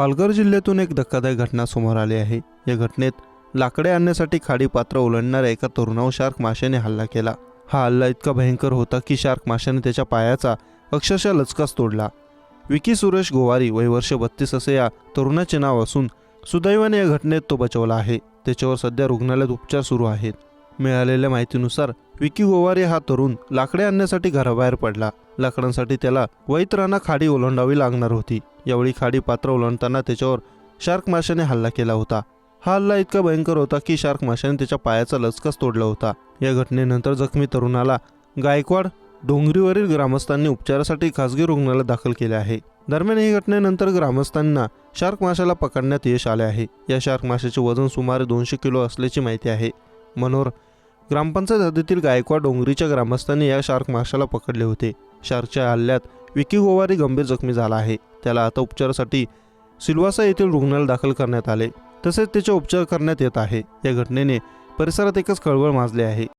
पालघर जिल्ह्यातून एक धक्कादायक घटना समोर आली आहे. या घटनेत लाकडे आणण्यासाठी खाडी पात्र ओलांडणाऱ्या एका तरुणावर शार्क माशाने हल्ला केला. हा हल्ला इतका भयंकर होता की शार्क माशाने त्याच्या पायाचा अक्षरशः लचकाच तोडला. विकी सुरेश गोवारी वय वर्ष बत्तीस असे या तरुणाचे नाव असून सुदैवाने या घटनेत तो बचावला आहे. त्याच्यावर सध्या रुग्णालयात उपचार सुरू आहेत. मिळालेल्या माहितीनुसार विकी गोवारे हा तरुण लाकडे आणण्यासाठी घराबाहेर पडला. लाकडांसाठी त्याला वैतराना खाडी ओलांडावी लागणार होती. यावेळी खाडी पात्र ओलांडताना त्याच्यावर शार्क माशाने हल्ला केला होता. हा हल्ला इतका भयंकर होता की शार्क माशाने त्याच्या पायाचा लचकाच तोडला होता. या घटनेनंतर जखमी तरुणाला गायकवाड डोंगरीवरील ग्रामस्थांनी उपचारासाठी खासगी रुग्णालयात दाखल केले आहे. दरम्यान ही घटनेनंतर ग्रामस्थांना शार्क माशाला पकडण्यात यश आले आहे. या शार्क माशाचे वजन सुमारे दोनशे किलो असल्याची माहिती आहे. मनोहर ग्रामपंचायत हद्दीतील गायकवाड डोंगरीच्या ग्रामस्थांनी या शार्क माशाला पकडले होते. शार्कच्या हल्ल्यात विकी गोवारी गंभीर जखमी झाला आहे. त्याला आता उपचारासाठी सिल्वासा येथील रुग्णालयात दाखल करण्यात आले. तसेच त्याचे उपचार करण्यात येत आहे. या घटनेने परिसरात एकच कळवळ माजली आहे.